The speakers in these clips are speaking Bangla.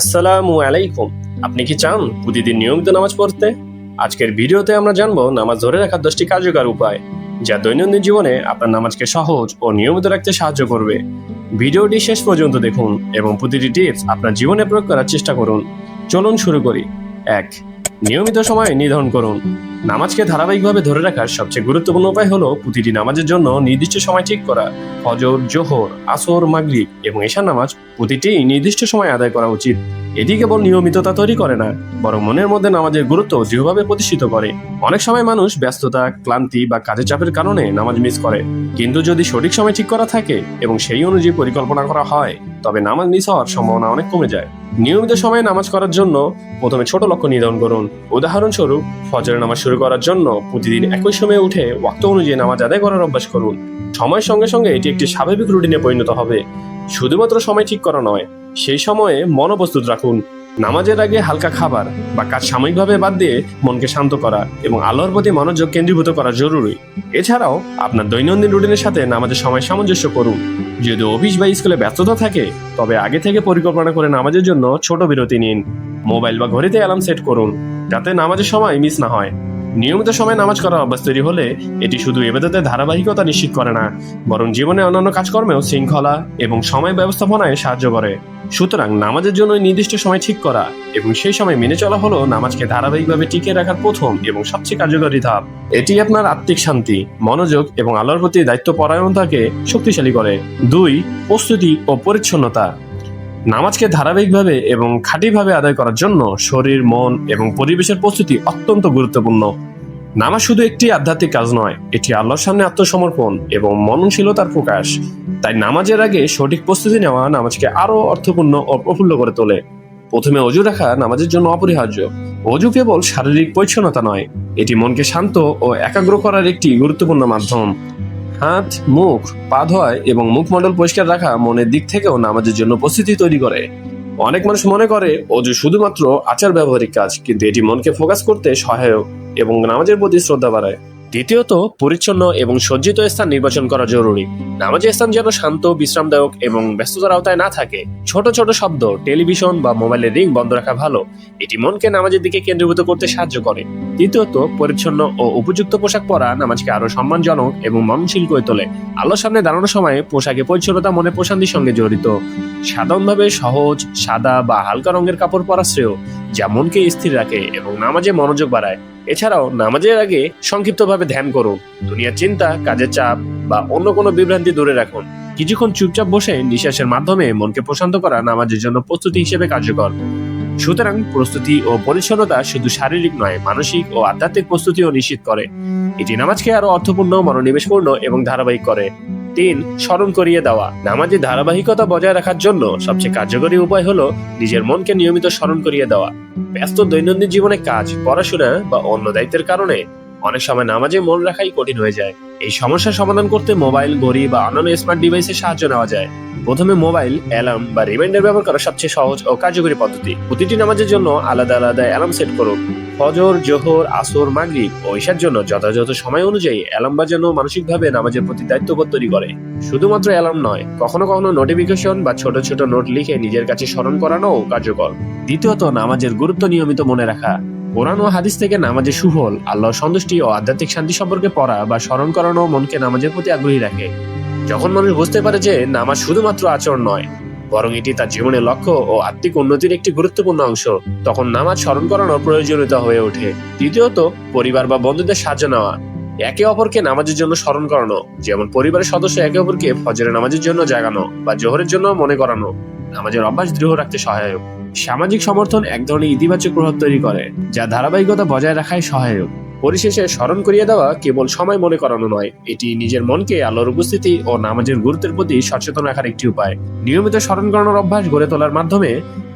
আসসালামু আলাইকুম। আপনি কি চান প্রতিদিন নিয়মিত নামাজ পড়তে? আজকের ভিডিওতে আমরা জানব নামাজ ধরে রাখার দশটি কার্যকর উপায়, যা দৈনন্দিন জীবনে আপনার নামাজকে সহজ ও নিয়মিত রাখতে সাহায্য করবে। ভিডিওটি শেষ পর্যন্ত দেখুন এবং প্রতিটি টিপস আপনার জীবনে প্রয়োগ করার চেষ্টা করুন। চলুন শুরু করি। এক, নিয়মিত সময় নির্ধারণ করুন। নামাজকে ধারাবাহিকভাবে ধরে রাখার সবচেয়ে গুরুত্বপূর্ণ উপায় হলো প্রতিটি নামাজের জন্য নির্দিষ্ট সময় ঠিক করা, ফজর, জোহর, আসর, মাগরিব এবং এশার নামাজ প্রতিটি নির্দিষ্ট সময় আদায় করা উচিত। এটি কেবল নিয়মিততা তৈরি করে না, বরং মনের মধ্যে নামাজের গুরুত্ব দৃঢ়ভাবে প্রতিষ্ঠিত করে। অনেক সময় মানুষ ব্যস্ততা, ক্লান্তি বা কাজের চাপের কারণে নামাজ মিস করে। কিন্তু যদি সঠিক সময় ঠিক করা থাকে এবং সেই অনুযায়ী পরিকল্পনা করা হয়, তবে নামাজ মিস হওয়ার সম্ভাবনা অনেক কমে যায়। নিয়মিত সময়ে নামাজ করার জন্য প্রথমে ছোট লক্ষ্য নির্ধারণ করুন। উদাহরণস্বরূপ, ফজরের নামাজ শুরু করার জন্য প্রতিদিন একই সময়ে উঠে ওয়াক্ত অনুযায়ী নামাজ আদায় করার অভ্যাস করুন। সময়ের সঙ্গে সঙ্গে এটি একটি স্বাভাবিক রুটিনে পরিণত হবে। শুধুমাত্র সময় ঠিক করা নয়, সেই সময়ে মনোপ্রস্তুত রাখুন। নামাজের আগে হালকা খাবার বা কাজ সাময়িকভাবে বাদ দিয়ে মনকে শান্ত করা এবং আল্লাহর প্রতি মনোযোগ কেন্দ্রীভূত করা জরুরি। এছাড়াও আপনার দৈনন্দিন রুটিনের সাথে নামাজের সময় সামঞ্জস্য করুন। যদি অফিস বা স্কুলে ব্যস্ততা থাকে, তবে আগে থেকে পরিকল্পনা করে নামাজের জন্য ছোট বিরতি নিন। মোবাইল বা ঘড়িতে অ্যালার্ম সেট করুন, যাতে নামাজের সময় মিস না হয়। নিয়মিত সময় নামাজ করার অভ্যাস তৈরি হলে এটি শুধু এবেদাতের ধারাবাহিকতা নিশ্চিত করে না, বরং জীবনে অন্যান্য কাজকর্মেও শৃঙ্খলা এবং সময় ব্যবস্থাপনায় সাহায্য করে। সুতরাং নামাজের জন্য নির্দিষ্ট সময় ঠিক করা এবং সেই সময় মেনে চলা হলো নামাজকে ধারাবাহিকভাবে টিকে রাখার প্রথম এবং সবচেয়ে কার্যকরী ধাপ। এটি আপনার আত্মিক শান্তি, মনোযোগ এবং আলোর প্রতি দায়িত্ব পরায়ণতাকে শক্তিশালী করে। দুই, প্রস্তুতি ও পরিচ্ছন্নতা। নামাজকে ধারাবাহিকভাবে এবং খাঁটিভাবে আদায় করার জন্য শরীর, মন এবং পরিবেশের প্রস্তুতি অত্যন্ত গুরুত্বপূর্ণ। নামাজ শুধু একটি আধ্যাত্মিক কাজ নয়, এটি আল্লাহর সামনে আত্মসমর্পণ এবং মননশীলতার প্রকাশ। তাই নামাজের আগে সঠিক প্রস্তুতি নেওয়া নামাজকে আরও অর্থপূর্ণ ও প্রফুল্ল করে তোলে। প্রথমে অজু রাখা নামাজের জন্য অপরিহার্য। অজু কেবল শারীরিক পরিচ্ছন্নতা নয়, এটি মনকে শান্ত ও একাগ্র করার একটি গুরুত্বপূর্ণ মাধ্যম। হাত, মুখ, পা ধোয় এবং মুখমণ্ডল পরিষ্কার রাখা মনের দিক থেকেও নামাজের জন্য প্রস্তুতি তৈরি করে। অনেক মানুষ মনে করে অজু শুধুমাত্র আচার ব্যবহারিক কাজ, কিন্তু এটি মনকে ফোকাস করতে সহায়ক এবং নামাজের প্রতি শ্রদ্ধা বাড়ায়। দ্বিতীয়ত, পরিচ্ছন্ন এবং সজ্জিত স্থান নির্বাচন করা জরুরি। নামাজের স্থান যেন শান্ত, বিশ্রামদায়ক এবং ব্যস্ততার আওতায় না থাকে। ছোট ছোট শব্দ, টেলিভিশন বা মোবাইলের রিং বন্ধ রাখা ভালো। এটি মনকে নামাজের দিকে কেন্দ্রীভূত করতে সাহায্য করে। তৃতীয়ত, পরিচ্ছন্ন ও উপযুক্ত পোশাক পরা নামাজকে আরও সম্মানজনক এবং মননশীল করে তোলে। আলোর সামনে দাঁড়ানোর সময় পোশাকে পরিচ্ছন্নতা, মনে প্রশান্তির সঙ্গে জড়িত। সাধারণভাবে সহজ, সাদা বা হালকা রঙের কাপড় পরা শ্রেয়। যা মনকে স্থির রাখে এবং নামাজে মনোযোগ বাড়ায়, এছাড়াও নামাজের আগে সংক্ষিপ্তভাবে ধ্যান করুন। দুনিয়ার চিন্তা, কাজের চাপ বা অন্য কোনো বিভ্রান্তি দূরে রাখুন। কিছুক্ষণ চুপচাপ বসে নিঃশ্বাসের মাধ্যমে মনকে প্রশান্ত করা নামাজের জন্য প্রস্তুতি হিসেবে কার্যকর। সুতরাং প্রস্তুতি ও পরিচ্ছন্নতা শুধু শারীরিক নয়, মানসিক ও আধ্যাত্মিক প্রস্তুতিও নিশ্চিত করে। এটি নামাজকে আরও অর্থপূর্ণ, মনোনিবেশপূর্ণ এবং ধারাবাহিক করে। তিন স্মরণ করিয়ে দেওয়া। নামাজের ধারাবাহিকতা বজায় রাখার জন্য সবচেয়ে কার্যকরী উপায় হলো নিজের মনকে নিয়মিত স্মরণ করিয়ে দেওয়া। ব্যস্ত দৈনন্দিন জীবনে কাজ, পড়াশোনা বা অন্য দায়িত্বের কারণে অনেক সময় নামাজে মন রাখাই কঠিন হয়ে যায়। এই সমস্যার সমাধান করতে মোবাইল, ঘড়ি বা অন্যান্য স্মার্ট ডিভাইসের সাহায্য নেওয়া যায়। প্রথমে মোবাইল অ্যালার্ম বা রিমাইন্ডার ব্যবহার করা সবচেয়ে সহজ ও কার্যকরী পদ্ধতি। প্রতিটি নামাজের জন্য আলাদা আলাদা অ্যালার্ম সেট করুন। ফজর, জোহর, আসর, মাগরিব ও ঈশার জন্য যথাযথ সময় অনুযায়ী অ্যালার্ম বাজানো মানসিকভাবে নামাজের প্রতি দায়িত্ববোধ তৈরি করে। শুধুমাত্র অ্যালার্ম নয়, কখনো কখনো নোটিফিকেশন বা ছোট ছোট নোট লিখে নিজের কাছে স্মরণ করানোও কার্যকর। দ্বিতীয়ত, নামাজের গুরুত্ব নিয়মিত মনে রাখা। কোরআন ও হাদিস থেকে নামাজের সুফল আল্লাহ সন্তুষ্টি ও আধ্যাত্মিক শান্তি সম্পর্কে পড়া বা স্মরণ করানো মনকে নামাজের প্রতি আগ্রহী রাখে। যখন মানুষ বুঝতে পারে যে নামাজ শুধুমাত্র আচরণ নয়, বরং এটি তার জীবনের লক্ষ্য ও আত্মিক উন্নতির একটি গুরুত্বপূর্ণ অংশ, তখন নামাজ স্মরণ করানোর প্রয়োজনীয়তা হয়ে ওঠে। তৃতীয়ত পরিবার বা বন্ধুদের সাহায্য নেওয়া। একে অপরকে নামাজের জন্য স্মরণ করানো, যেমন পরিবারের সদস্য একে অপরকে ফজরের নামাজের জন্য জাগানো বা জোহরের জন্য মনে করানো। নামাজের অভ্যাস দৃঢ় রাখতে সহায়ক। সামাজিক সমর্থন এক ধরনের ইতিবাচক প্রভাব তৈরি করে, যা ধারাবাহিকতা বজায় রাখায় সহায়ক। পরিশেষে স্মরণ করিয়ে দেওয়া কেবল সময় মনে করানো নয়, এটি নিজের মনকে আলোর উপস্থিতি ও নামাজের গুরুত্বের প্রতি সচেতন রাখার একটি উপায়। নিয়মিত স্মরণ করানোর অভ্যাস গড়ে তোলার মাধ্যমে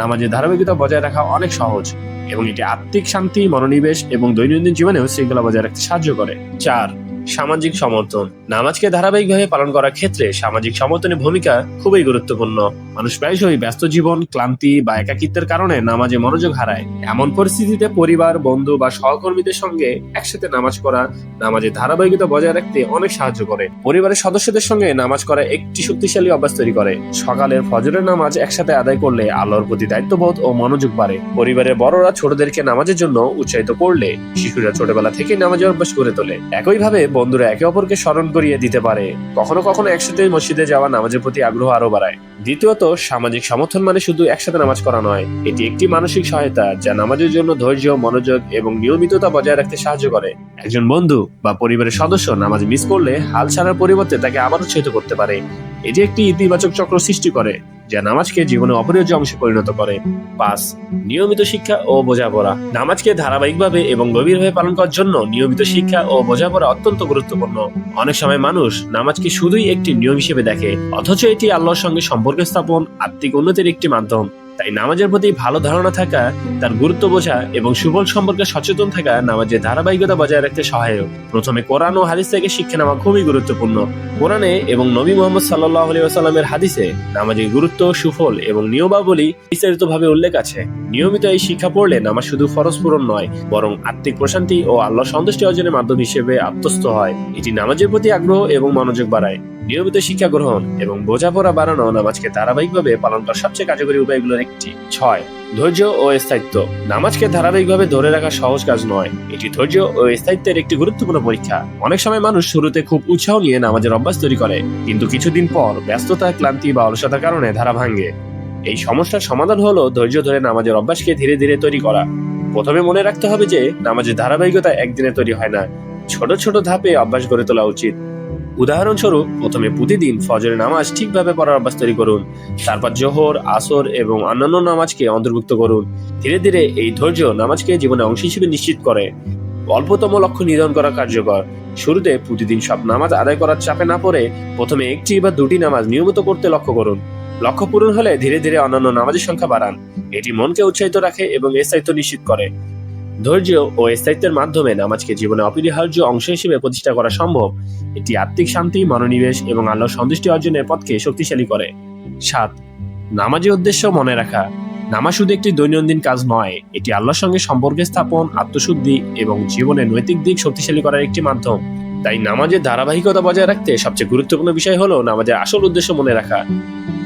নামাজের ধারাবাহিকতা বজায় রাখা অনেক সহজ এবং এটি আত্মিক শান্তি, মনোনিবেশ এবং দৈনন্দিন জীবনেও শৃঙ্খলা বজায় রাখতে সাহায্য করে। চার সামাজিক সমর্থন। নামাজকে ধারাবাহিকভাবে পালন করার ক্ষেত্রে সামাজিক সমর্থনের ভূমিকা খুবই গুরুত্বপূর্ণ। মানুষ প্রায়শই ব্যস্ত জীবন, ক্লান্তি বা একাকিত্বের কারণে নামাজে মনোযোগ হারায়। এমন পরিস্থিতিতে পরিবার, বন্ধু বা সহকর্মীদের সঙ্গে একসাথে নামাজ পড়া নামাজের ধারাবাহিকতা বজায় রাখতে অনেক সাহায্য করে। পরিবারের সদস্যদের সঙ্গে নামাজ করা একটি শক্তিশালী অভ্যাস তৈরি করে। সকালের ফজরের নামাজ একসাথে আদায় করলে আল্লাহর প্রতি দায়িত্ববোধ ও মনোযোগ বাড়ে। পরিবারের বড়রা ছোটদেরকে নামাজের জন্য উৎসাহিত করলে শিশুরা ছোটবেলা থেকে নামাজের অভ্যাস করে তোলে। একইভাবে বন্ধুরা একে অপরকে স্মরণ করিয়ে দিতে পারে। কখনো কখনো একসাথে মসজিদে যাওয়া নামাজের প্রতি আগ্রহ আরও বাড়ায়। দ্বিতীয়ত, সামাজিক সমর্থন মানে শুধু একসাথে নামাজ করা নয়, এটি একটি মানসিক সহায়তা যা নামাজের জন্য ধৈর্য, মনোযোগ এবং নিয়মিততা বজায় রাখতে সাহায্য করে। একজন বন্ধু বা পরিবারের সদস্য নামাজ মিস করলে হাল ছাড়ার পরিবর্তে তাকে আবার উৎসাহিত করতে পারে। এটি একটি ইতিবাচক চক্র সৃষ্টি করে। যা নামাজকে জীবনে অপরিহার্য অংশে পরিণত করে। পাঁচ, নিয়মিত শিক্ষা ও বোঝাপড়া। নামাজকে ধারাবাহিকভাবে এবং গভীরভাবে পালন করার জন্য নিয়মিত শিক্ষা ও বোঝাপড়া অত্যন্ত গুরুত্বপূর্ণ। অনেক সময় মানুষ নামাজকে শুধুই একটি নিয়ম হিসেবে দেখে, অথচ এটি আল্লাহর সঙ্গে সম্পর্ক স্থাপন, আত্মিক উন্নতির একটি মাধ্যম। তাই নামাজের প্রতি ভালো ধারণা থাকা, তার গুরুত্ব বোঝা এবং সুবল সম্পর্কে সচেতন থাকা নামাজের ধারাবাহিকতা বজায় রাখতে সহায়ক। প্রথমে কোরআন ও হাদিস থেকে শিক্ষা নেওয়া খুবই গুরুত্বপূর্ণ। কোরআনে এবং নবী মোহাম্মদ সাল্লাহ আলী আসাল্লামের হাদিসে নামাজের গুরুত্ব, সুফল এবং নিয়মাবলী বিস্তারিতভাবে উল্লেখ আছে। নিয়মিত এই শিক্ষা পড়লে নামাজ শুধু ফরজ পূরণ নয়, বরং আত্মিক প্রশান্তি ও আল্লাহ সন্তুষ্টি অর্জনের মাধ্যম হিসেবে আত্মস্থ হয়। এটি নামাজের প্রতি আগ্রহ এবং মনোযোগ বাড়ায়। নিয়মিত শিক্ষা গ্রহণ এবং বোঝাপড়া বাড়ানো নামাজকে ধারাবাহিকভাবে পালন করার সবচেয়ে কার্যকরী উপায়গুলোর একটি। ছয়, ধৈর্য ও স্থায়িত্ব। নামাজকে ধারাবাহিকভাবে ধরে রাখা সহজ কাজ নয়। এটি ধৈর্য ও স্থায়িত্বের একটি গুরুত্বপূর্ণ পরীক্ষা। অনেক সময় মানুষ শুরুতে খুব উৎসাহ নিয়ে নামাজের অভ্যাস তৈরি করে, কিন্তু কিছুদিন পর ব্যস্ততা, ক্লান্তি বা অলসতার কারণে ধারা ভাঙে। এই সমস্যার সমাধান হলো ধৈর্য ধরে নামাজের অভ্যাসকে ধীরে ধীরে তৈরি করা। প্রথমে মনে রাখতে হবে যে, নামাজের ধারাবাহিকতা একদিনে তৈরি হয় না। ছোট ছোট ধাপে অভ্যাস গড়ে তোলা উচিত। উদাহরণস্বরূপ, প্রথমে প্রতিদিন ফজরের নামাজ ঠিকভাবে পড়ার অভ্যাস তৈরি করুন, তারপর জোহর, আসর এবং অন্যান্য নামাজকে অন্তর্ভুক্ত করুন। ধীরে ধীরে এই ধৈর্য নামাজকে জীবনের অংশ হিসেবে নিশ্চিত করে। অল্পতম লক্ষ্য নির্ধারণ করা কার্যকর। শুরুতে প্রতিদিন সব নামাজ আদায় করার চাপে না পড়ে প্রথমে একটি বা দুটি নামাজ নিয়মিত করতে লক্ষ্য করুন। লক্ষ্য পূরণ হলে ধীরে ধীরে অন্যান্য নামাজের সংখ্যা বাড়ান। এটি মনকে উৎসাহিত রাখে এবং স্থায়িত্ব নিশ্চিত করে। ধৈর্য ও স্থায়িত্বের মাধ্যমে নামাজকে জীবনে অপরিহার্য অংশ হিসেবে প্রতিষ্ঠা করা সম্ভব। এটি আত্মিক শান্তি, মনোনিবেশ এবং আল্লাহর সন্তুষ্টি অর্জনের পথকে শক্তিশালী করে। সাত, নামাজের উদ্দেশ্য মনে রাখা। নামাজ শুধু একটি দৈনন্দিন কাজ নয়, এটি আল্লাহর সঙ্গে সম্পর্ক স্থাপন, আত্মশুদ্ধি এবং জীবনের নৈতিক দিক শক্তিশালী করার একটি মাধ্যম। তাই নামাজের ধারাবাহিকতা বজায় রাখতে সবচেয়ে গুরুত্বপূর্ণ বিষয় হলো নামাজের আসল উদ্দেশ্য মনে রাখা।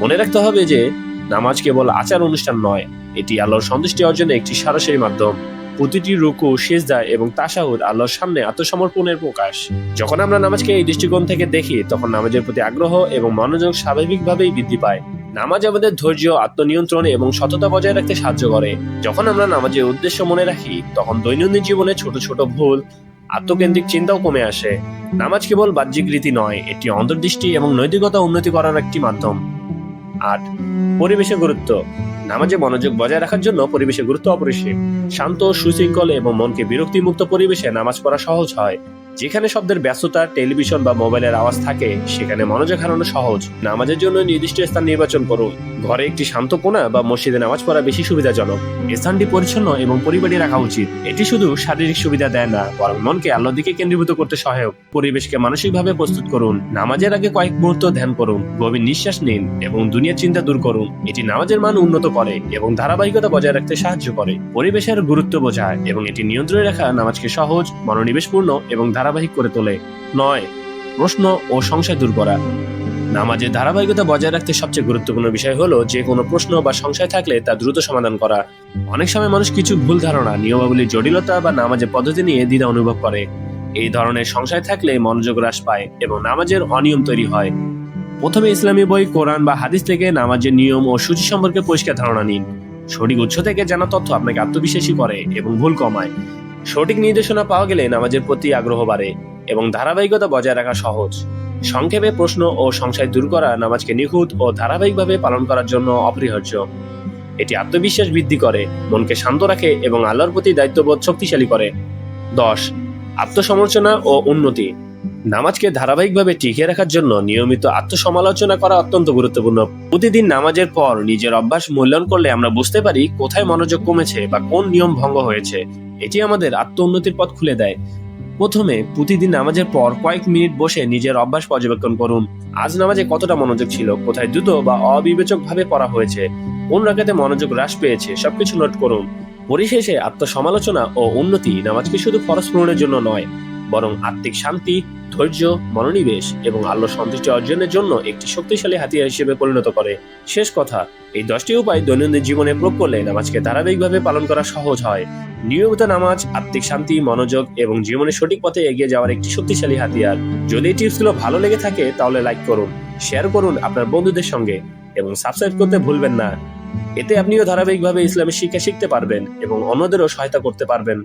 মনে রাখতে হবে যে, নামাজ কেবল আচার অনুষ্ঠান নয়, এটি আল্লাহর সন্তুষ্টি অর্জনে একটি সরাসরি মাধ্যম। প্রতিটি রুকু, সেজদা এবং তাসাহুদ আল্লাহর সামনে আত্মসমর্পণের প্রকাশ। যখন আমরা নামাজকে এই দৃষ্টিকোণ থেকে দেখি, তখন নামাজের প্রতি আগ্রহ এবং মনোযোগ স্বাভাবিকভাবেই বৃদ্ধি পায়। নামাজ আমাদের ধৈর্য, আত্মনিয়ন্ত্রণ এবং সততা বজায় রাখতে সাহায্য করে। যখন আমরা নামাজের উদ্দেশ্য মনে রাখি, তখন দৈনন্দিন জীবনে ছোট ছোট ভুল, আত্মকেন্দ্রিক চিন্তাও কমে আসে। নামাজ কেবল বাহ্যিক রীতি নয়, এটি অন্তর্দৃষ্টি এবং নৈতিকতা উন্নতি করার একটি মাধ্যম। আট। পরিবেশের গুরুত্ব। নামাজে মনোযোগ বজায় রাখার জন্য পরিবেশের গুরুত্ব অপরিসীম। শান্ত, সুশৃঙ্খল এবং মনকে বিরক্তিমুক্ত পরিবেশে নামাজ পড়া সহজ হয়। যেখানে শব্দের ব্যস্ততা, টেলিভিশন বা মোবাইলের আওয়াজ থাকে, সেখানে মনোযোগ হারানো সহজ। নামাজের জন্য নির্দিষ্ট স্থান নির্বাচন করুন। ঘরে একটি শান্ত কোণা বা মসজিদে নামাজ পড়া বেশি সুবিধাজনক। স্থানটি পরিচ্ছন্ন এবং পরিপাটি রাখা উচিত। এটি শুধু শারীরিক সুবিধা দেয় না, বরং মনকে আল্লাহর দিকে কেন্দ্রীভূত করতে সহায়ক। পরিবেশকে মানসিকভাবে প্রস্তুত করুন। নামাজের আগে কয়েক মুহূর্ত ধ্যান করুন। গভীর নিঃশ্বাস নিন এবং দুনিয়ার চিন্তা দূর করুন। এটি নামাজের মান উন্নত করে এবং ধারাবাহিকতা বজায় রাখতে সাহায্য করে। পরিবেশের গুরুত্ব বোঝায় এবং এটি নিয়ন্ত্রণে রাখা নামাজকে সহজ, মনোনিবেশপূর্ণ এবং ধারাবাহিক করে তোলে। নয়, প্রশ্ন ও সংশয় দূর করা। নামাজের ধারাবাহিকতা বজায় রাখতে সবচেয়ে গুরুত্বপূর্ণ বিষয় হলো যে কোনো প্রশ্ন বা সংশয় থাকলে তা দ্রুত সমাধান করা। অনেক সময় মানুষ কিছু ভুল ধারণা নিয়মাবলীর জটিলতা বা নামাজের পদ্ধতি নিয়ে দ্বিধা অনুভব করে। এই ধরনের সংশয় থাকলে মনোযোগ হ্রাস পায় এবং নামাজের অনিয়ম তৈরি হয়। প্রথমে ইসলামী বই, কোরআন বা হাদিস থেকে নামাজের নিয়ম ও সূচি সম্পর্কে পরিষ্কার ধারণা নিন। সঠিক উৎস থেকে জানা তথ্য আপনাকে আত্মবিশ্বাসী করে এবং ভুল কমায়। সঠিক নির্দেশনা পাওয়া গেলে নামাজের প্রতি আগ্রহ বাড়ে এবং ধারাবাহিকতা বজায় রাখা সহজ। সংক্ষেপে প্রশ্ন ও সংশয় দূর করা নামাজকে নিখুঁত ও ধারাবাহিকভাবে পালন করার জন্য অপরিহার্য। এটি আত্মবিশ্বাস বৃদ্ধি করে, মনকে শান্ত রাখে এবং আল্লাহর প্রতি দায়িত্ববোধ শক্তিশালী করে। দশ, আত্মসমালোচনা ও উন্নতি। নামাজকে ধারাবাহিকভাবে টিকিয়ে রাখার জন্য নিয়মিত আত্মসমালোচনা করা অত্যন্ত গুরুত্বপূর্ণ। প্রতিদিন নামাজের পর নিজের অভ্যাস মূল্যায়ন করলে আমরা বুঝতে পারি কোথায় মনোযোগ কমেছে বা কোন নিয়ম ভঙ্গ হয়েছে। এটি আমাদের আত্ম উন্নতির পথ খুলে দেয়। প্রথমে প্রতিদিন নামাজের পর কয়েক মিনিট বসে নিজের অভ্যাস পর্যবেক্ষণ করুন। আজ নামাজে কতটা মনোযোগ ছিল, কোথায় দ্রুত বা অবিবেচক ভাবে পড়া হয়েছে, কোন রাখাতে মনোযোগ হ্রাস পেয়েছে, সবকিছু নোট করুন। পরিশেষে আত্মসমালোচনা ও উন্নতি নামাজকে শুধু ফরজ পূরণের জন্য নয়, বরং আত্মিক শান্তি ধৈর্য, মনোনিবেশ এবং আল্লাহ সন্তুষ্টি অর্জনের জন্য একটি শক্তিশালী হাতিয়ার হিসেবে পরিণত করে। শেষ কথা, এই দশটি উপায় দৈনন্দিন জীবনে প্রয়োগ করলে নামাজকে ধারাবাহিকভাবে পালন করা সহজ হয়। নিয়মিত নামাজ, আত্মিক শান্তি, মনোযোগ এবং জীবনের সঠিক পথে এগিয়ে যাওয়ার একটি শক্তিশালী হাতিয়ার। যদি এই টিপসগুলো ভালো লেগে থাকে, তাহলে লাইক করুন, শেয়ার করুন আপনার বন্ধুদের সঙ্গে এবং সাবস্ক্রাইব করতে ভুলবেন না। এতে আপনিও ধারাবাহিকভাবে ইসলামের শিক্ষা শিখতে পারবেন এবং অন্যদেরও সহায়তা করতে পারবেন।